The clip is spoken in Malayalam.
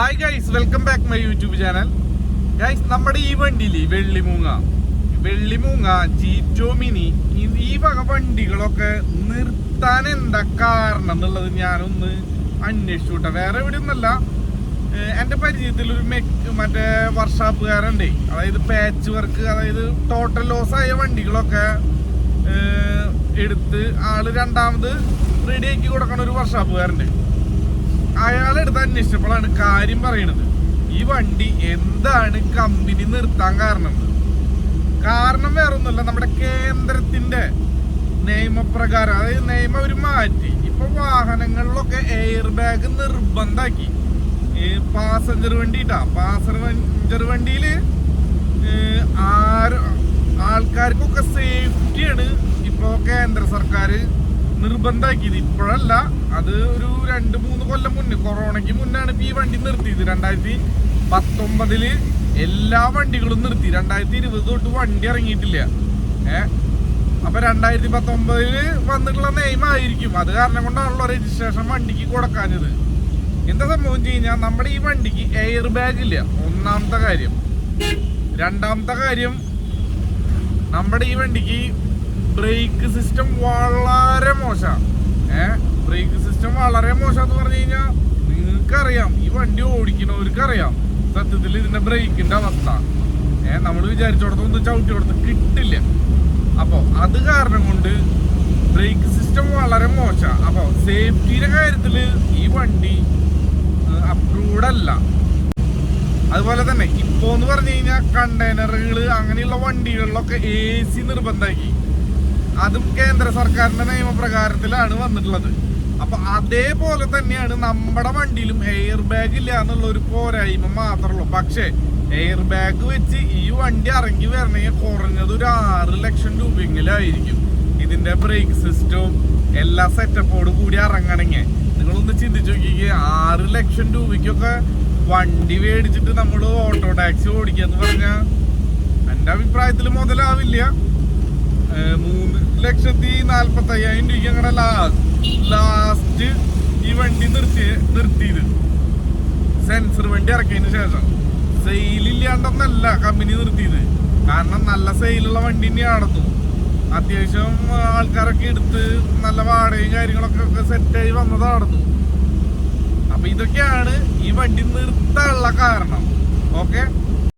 Hi guys welcome back my YouTube channel guys നമ്മുടെ ഈ വണ്ടിയിൽ വെള്ളിമൂങ്ങ വെള്ളിമൂങ്ങ ജീറ്റോ മിനി ഈ- വക വണ്ടികളൊക്കെ നിർത്താൻ എന്താ കാരണം എന്നുള്ളത് ഞാനൊന്ന് അന്വേഷിച്ചു വിട്ടെ വേറെ എവിടെ ഒന്നല്ല എന്റെ പരിചയത്തിൽ ഒരു മെക്ക് മറ്റേ വർഷാപ്പുകാരുണ്ട് അതായത് പാച്ച് വർക്ക് അതായത് ടോട്ടൽ ലോസ് ആയ വണ്ടികളൊക്കെ എടുത്ത് ആൾ രണ്ടാമത് റെഡിയാക്കി കൊടുക്കണ ഒരു വർഷാപ്പുകാരുണ്ട് അയാളെടുത്ത് അന്വേഷിച്ചപ്പോഴാണ് കാര്യം പറയണത്. ഈ വണ്ടി എന്താണ് കമ്പനി നിർത്താൻ കാരണം? കാരണം വേറൊന്നുമല്ല നമ്മുടെ കേന്ദ്രത്തിന്റെ നിയമപ്രകാരം അതായത് നിയമം അവർ മാറ്റി. ഇപ്പൊ വാഹനങ്ങളിലൊക്കെ എയർ ബാഗ് നിർബന്ധാക്കി പാസഞ്ചർ വണ്ടിട്ടാ പാസഞ്ചർ വണ്ടിയിൽ ആര് ആൾക്കാർക്കൊക്കെ സേഫ്റ്റിയാണ് ഇപ്പോ കേന്ദ്ര സർക്കാർ നിർബന്ധാക്കിയത്. ഇപ്പോഴല്ല അത് ഒരു രണ്ട് മൂന്ന് മുന്നേ ഇപ്പൊ ഈ വണ്ടി നിർത്തിയത്. രണ്ടായിരത്തി പത്തൊമ്പതിൽ എല്ലാ വണ്ടികളും നിർത്തി. രണ്ടായിരത്തി ഇരുപത് തൊട്ട് വണ്ടി ഇറങ്ങിയിട്ടില്ല. ഏ? അപ്പൊ രണ്ടായിരത്തി പത്തൊമ്പതിൽ വന്നിട്ടുള്ള നെയ്മായിരിക്കും അത് കാരണം കൊണ്ടാണല്ലോ രജിസ്ട്രേഷൻ വണ്ടിക്ക് കൊടുക്കാഞ്ഞത്. എന്താ സംഭവം കഴിഞ്ഞാൽ നമ്മുടെ ഈ വണ്ടിക്ക് എയർ ബാഗ് ഇല്ല. ഒന്നാമത്തെ കാര്യം. രണ്ടാമത്തെ കാര്യം നമ്മുടെ ഈ വണ്ടിക്ക് ബ്രേക്ക് സിസ്റ്റം വളരെ മോശമാണ് ഏ? ബ്രേക്ക് സിസ്റ്റം വളരെ മോശം എന്ന് പറഞ്ഞു കഴിഞ്ഞാൽ നിങ്ങൾക്കറിയാം ഈ വണ്ടി ഓടിക്കുന്നവർക്ക് അറിയാം സത്യത്തിൽ ഇതിന്റെ ബ്രേക്കിന്റെ അവസ്ഥ. ഏ നമ്മൾ വിചാരിച്ചോടത്തൊന്ന് ചവിട്ടി കൊടുത്ത് കിട്ടില്ല. അപ്പോൾ അത് കാരണം കൊണ്ട് ബ്രേക്ക് സിസ്റ്റം വളരെ മോശമാണ് അപ്പോൾ സേഫ്റ്റിയുടെ കാര്യത്തിൽ ഈ വണ്ടി അപ്രൂവ്ഡ് അല്ല. അതുപോലെ തന്നെ ഇപ്പോ എന്ന് പറഞ്ഞു കഴിഞ്ഞാൽ കണ്ടെയ്നറുകൾ അങ്ങനെയുള്ള വണ്ടികളിലൊക്കെ എ സി നിർബന്ധമാക്കി അതും കേന്ദ്ര സർക്കാരിന്റെ നിയമപ്രകാരത്തിലാണ് വന്നിട്ടുള്ളത്. അപ്പൊ അതേപോലെ തന്നെയാണ് നമ്മുടെ വണ്ടിയിലും എയർ ബാഗ് ഇല്ല എന്നുള്ള ഒരു പോരായ്മ മാത്രമേ പക്ഷേ എയർ ബാഗ് വെച്ച് ഈ വണ്ടി ഇറങ്ങി വരണമെങ്കിൽ കുറഞ്ഞത് ഒരു ആറ് ലക്ഷം രൂപയെങ്കിലായിരിക്കും. ഇതിന്റെ ബ്രേക്ക് സിസ്റ്റവും എല്ലാ സെറ്റപ്പോട് കൂടി ഇറങ്ങണമെങ്കിൽ. നിങ്ങളൊന്ന് ചിന്തിച്ചു നോക്കിക്കേ ആറ് ലക്ഷം രൂപയ്ക്കൊക്കെ വണ്ടി മേടിച്ചിട്ട് നമ്മൾ ഓട്ടോ ടാക്സി ഓടിക്കുക എന്ന് പറഞ്ഞാൽ എന്റെ അഭിപ്രായത്തിൽ മുതലാവില്ല. ലക്ഷത്തി നാൽപ്പത്തി അയ്യായിരം രൂപയ്ക്ക് ഞങ്ങളുടെ ലാസ്റ്റ് ലാസ്റ്റ് ഈ വണ്ടി നിർത്തി നിർത്തിയത്. സെൻസർ വണ്ടി ഇറക്കിയതിന് ശേഷം. സെയിലില്ലാണ്ടെന്നല്ല കമ്പനി നിർത്തിയത്. കാരണം നല്ല സെയിലുള്ള വണ്ടി തന്നെയാണെന്നു. അത്യാവശ്യം ആൾക്കാരൊക്കെ എടുത്ത് നല്ല വാടകയും കാര്യങ്ങളൊക്കെ സെറ്റായി വന്നതാണെന്നു. അപ്പൊ ഇതൊക്കെയാണ് ഈ വണ്ടി നിർത്താനുള്ള കാരണം. ഓക്കെ